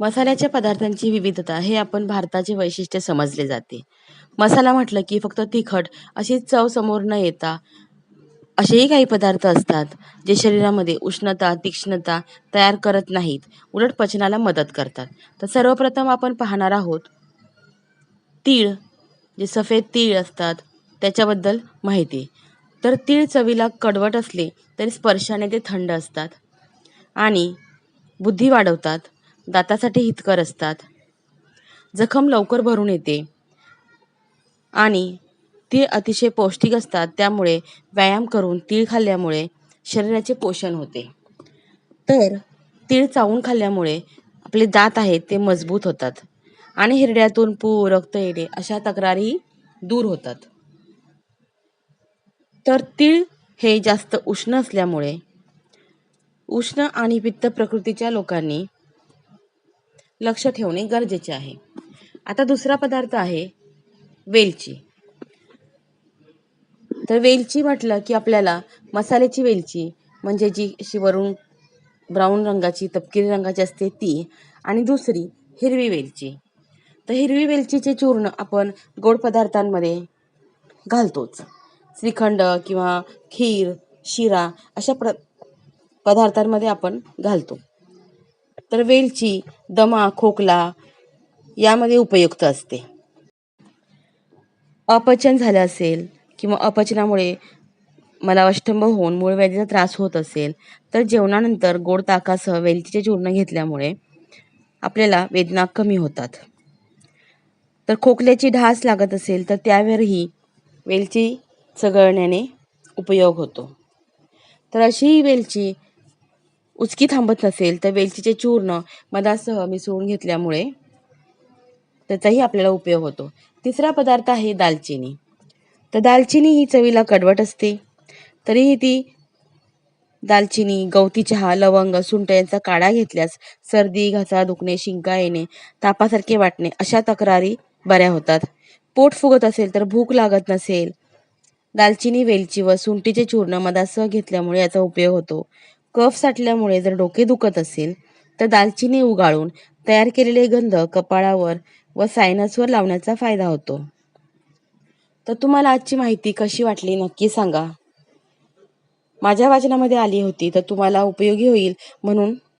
मसाल्याच्या पदार्थांची विविधता हे आपण भारताचे वैशिष्ट्य समजले जाते. मसाला म्हटलं की फक्त तिखट अशी चव समोर न येता असेही काही पदार्थ असतात जे शरीरामध्ये उष्णता तीक्ष्णता तयार करत नाहीत उलट पचनाला मदत करतात. तर सर्वप्रथम आपण पाहणार आहोत तीळ जे सफेद तीळ असतात त्याच्याबद्दल माहिती. तर तीळ चवीला कडवट असले तरी स्पर्शाने ते थंड असतात आणि बुद्धी वाढवतात. दातासाठी हितकर असतात. जखम लवकर भरून येते. आणि तीळ अतिशय पौष्टिक असतात त्यामुळे व्यायाम करून तीळ खाल्ल्यामुळे शरीराचे पोषण होते. तर तीळ चावून खाल्ल्यामुळे आपले दात आहेत ते मजबूत होतात आणि हिरड्यातून पू रक्त येणे अशा तक्रारी दूर होतात. तर तीळ हे जास्त उष्ण असल्यामुळे उष्ण आणि पित्त प्रकृतीच्या लोकांनी लक्ष ठेवणे गरजेचे आहे. आता दुसरा पदार्थ आहे वेलची. तर वेलची म्हटलं की आपल्याला मसाल्याची वेलची म्हणजे जी अशी वरून ब्राऊन रंगाची तपकिरी रंगाची असते ती आणि दुसरी हिरवी वेलची. तर हिरवी वेलचीचे चूर्ण आपण गोड पदार्थांमध्ये घालतोच. श्रीखंड किंवा खीर शिरा अशा प्र पदार्थांमध्ये आपण घालतो. तर वेलची दमा खोकला यामध्ये उपयुक्त असते. अपचन झालं असेल किंवा अपचनामुळे मला अष्टंभ होऊन मूळ व्याधीचा त्रास होत असेल तर जेवणानंतर गोड ताकासह वेलचीचे चूर्ण घेतल्यामुळे आपल्याला वेदना कमी होतात. तर खोकल्याची ढास लागत असेल तर त्यावरही वेलची चघळण्याने उपयोग होतो. तर अशी ही वेलची उचकी थांबत नसेल तर वेलचीचे चूर्ण मधासह मिसळून घेतल्यामुळे त्याचाही आपल्याला उपयोग होतो. तिसरा पदार्थ आहे दालचिनी. तर दालचिनी ही चवीला कडवट असते. तरीही ती दालचिनी गवती चहा लवंग सुंट यांचा काढा घेतल्यास सर्दी घसा दुखणे शिंका येणे तापासारखे वाटणे अशा तक्रारी बऱ्या होतात. पोट फुगत असेल तर भूक लागत नसेल. दालचिनी वेलची व सुंठीचे चूर्ण मधासह घेतल्यामुळे याचा उपयोग होतो. कफ साठल्यामुळे जर डोके दुखत असेल तर दालचिनी उगाळून तयार केलेले गंध कपाळावर व सायनसवर लावण्याचा फायदा होतो. तर तुम्हाला आजची माहिती कशी वाटली नक्की सांगा. माझ्या वाचनामध्ये आली होती तर तुम्हाला उपयोगी होईल म्हणून